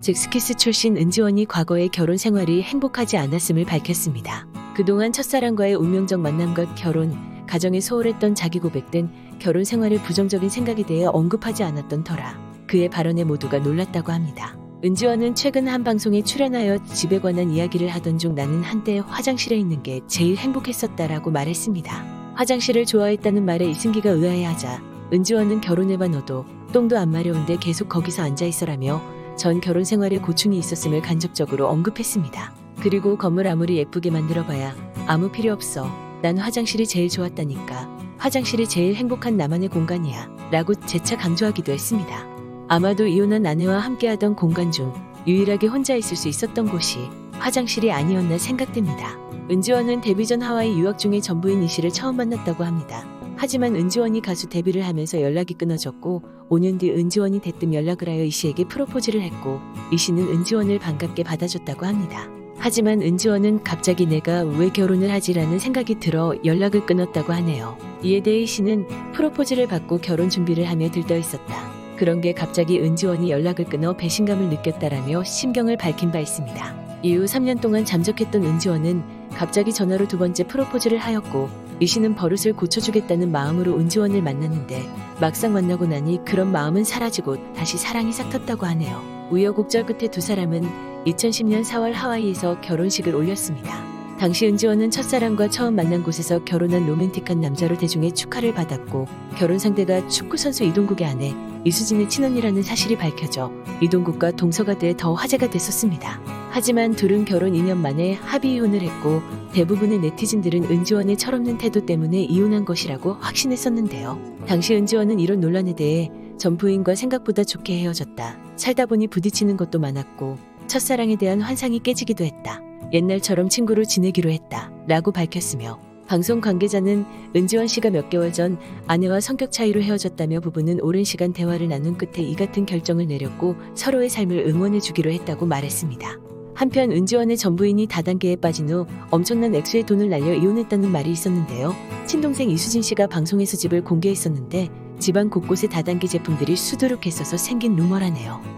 잭스키스 출신 은지원이 과거의 결혼 생활이 행복하지 않았음을 밝혔습니다. 그동안 첫사랑과의 운명적 만남과 결혼, 가정에 소홀했던 자기 고백 등 결혼 생활의 부정적인 생각에 대해 언급하지 않았던 터라 그의 발언에 모두가 놀랐다고 합니다. 은지원은 최근 한 방송에 출연하여 집에 관한 이야기를 하던 중 나는 한때 화장실에 있는 게 제일 행복했었다라고 말했습니다. 화장실을 좋아했다는 말에 이승기가 의아해하자 은지원은 결혼해봐 너도 똥도 안 마려운데 계속 거기서 앉아 있어라며 전 결혼 생활에 고충이 있었음을 간접적으로 언급했습니다. 그리고 건물 아무리 예쁘게 만들어봐야 아무 필요 없어. 난 화장실이 제일 좋았다니까. 화장실이 제일 행복한 나만의 공간이야. 라고 재차 강조하기도 했습니다. 아마도 이혼한 아내와 함께하던 공간 중 유일하게 혼자 있을 수 있었던 곳이 화장실이 아니었나 생각됩니다. 은지원은 데뷔 전 하와이 유학 중에 전부인 이 씨를 처음 만났다고 합니다. 하지만 은지원이 가수 데뷔를 하면서 연락이 끊어졌고 5년 뒤 은지원이 대뜸 연락을 하여 이 씨에게 프로포즈를 했고 이 씨는 은지원을 반갑게 받아줬다고 합니다. 하지만 은지원은 갑자기 내가 왜 결혼을 하지라는 생각이 들어 연락을 끊었다고 하네요. 이에 대해 이 씨는 프로포즈를 받고 결혼 준비를 하며 들떠 있었다. 그런 게 갑자기 은지원이 연락을 끊어 배신감을 느꼈다라며 심경을 밝힌 바 있습니다. 이후 3년 동안 잠적했던 은지원은 갑자기 전화로 두 번째 프로포즈를 하였고 이 씨는 버릇을 고쳐주겠다는 마음으로 은지원을 만났는데 막상 만나고 나니 그런 마음은 사라지고 다시 사랑이 싹텄다고 하네요. 우여곡절 끝에 두 사람은 2010년 4월 하와이에서 결혼식을 올렸습니다. 당시 은지원은 첫사랑과 처음 만난 곳에서 결혼한 로맨틱한 남자로 대중의 축하를 받았고 결혼 상대가 축구선수 이동국의 아내 이수진의 친언니라는 사실이 밝혀져 이동국과 동서가 돼 더 화제가 됐었습니다. 하지만 둘은 결혼 2년 만에 합의 이혼을 했고 대부분의 네티즌들은 은지원의 철없는 태도 때문에 이혼한 것이라고 확신했었는데요. 당시 은지원은 이런 논란에 대해 전 부인과 생각보다 좋게 헤어졌다. 살다 보니 부딪히는 것도 많았고 첫사랑에 대한 환상이 깨지기도 했다. 옛날처럼 친구로 지내기로 했다. 라고 밝혔으며 방송 관계자는 은지원 씨가 몇 개월 전 아내와 성격 차이로 헤어졌다며 부부는 오랜 시간 대화를 나눈 끝에 이 같은 결정을 내렸고 서로의 삶을 응원해 주기로 했다고 말했습니다. 한편 은지원의 전부인이 다단계에 빠진 후 엄청난 액수의 돈을 날려 이혼했다는 말이 있었는데요. 친동생 이수진 씨가 방송에서 집을 공개했었는데 집안 곳곳에 다단계 제품들이 수두룩했어서 생긴 루머라네요.